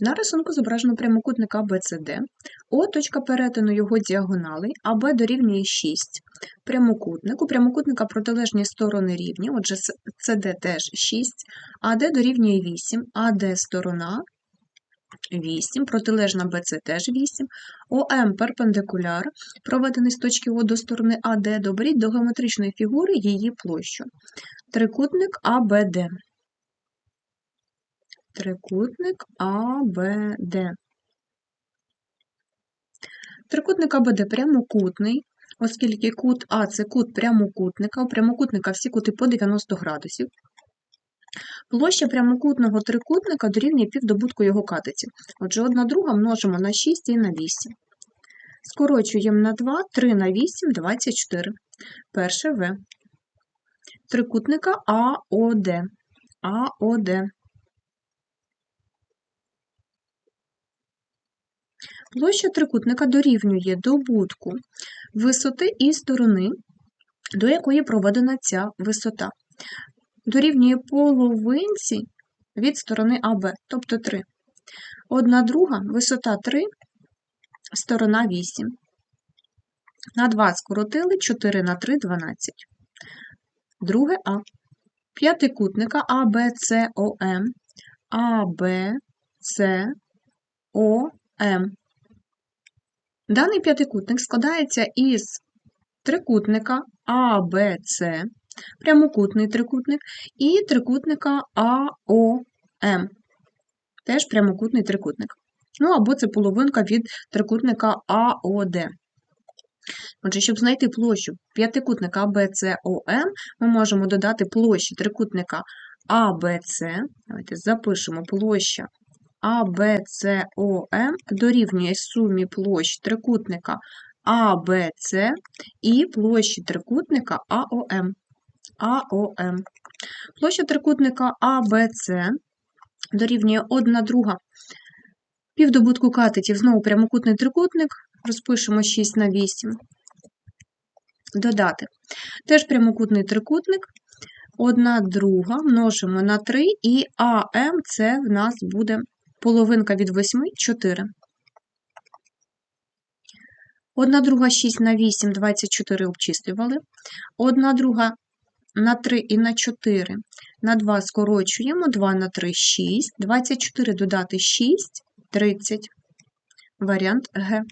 На рисунку зображено прямокутник ABCD. О точка перетину його діагоналей, АБ дорівнює 6. Прямокутник. У прямокутника протилежні сторони рівні, отже, CD теж 6, АД дорівнює 8, АД сторона 8, протилежна BC теж 8, ОМ перпендикуляр, проведений з точки О до сторони АД, доберіть до геометричної фігури її площу. Трикутник АБД. Трикутник АБД. Трикутник АБД прямокутний, оскільки кут А це кут прямокутника, у прямокутника всі кути по 90 градусів. Площа прямокутного трикутника дорівнює півдобутку його катеті. Отже, 1 друга множимо на 6 і на 8. Скорочуємо на 2, 3 на 8, 24. Перше В. Трикутника АОД. АОД. Площа трикутника дорівнює добутку висоти і сторони, до якої проведена ця висота. Дорівнює половинці від сторони АБ, тобто 3. Одна друга, висота 3, сторона 8. На 2 скоротили, 4 на 3 – 12. Друге А. П'ятикутника АБЦОМ, АБЦОМ. Даний п'ятикутник складається із трикутника АБЦ, прямокутний трикутник, і трикутника АОМ, теж прямокутний трикутник. Ну, або це половинка від трикутника АОД. Отже, щоб знайти площу п'ятикутника АБЦОМ, ми можемо додати площі трикутника АБЦ. Давайте запишемо площа АБЦОМ дорівнює сумі площ трикутника АБЦ і площі трикутника АОМ. АОМ. Площа трикутника АБЦ дорівнює 1 друга півдобутку катетів, знову прямокутний трикутник, розпишемо 6 на 8. Додати. Теж прямокутний трикутник, 1 друга множимо на 3, і АМ це в нас буде половинка від 8 – 4. 1 друга 6 на 8, 24 обчислювали. 1 друга на 3 і на 4 на 2 скорочуємо, 2 на 3 – 6, 24 додати 6 – 30. Варіант Г.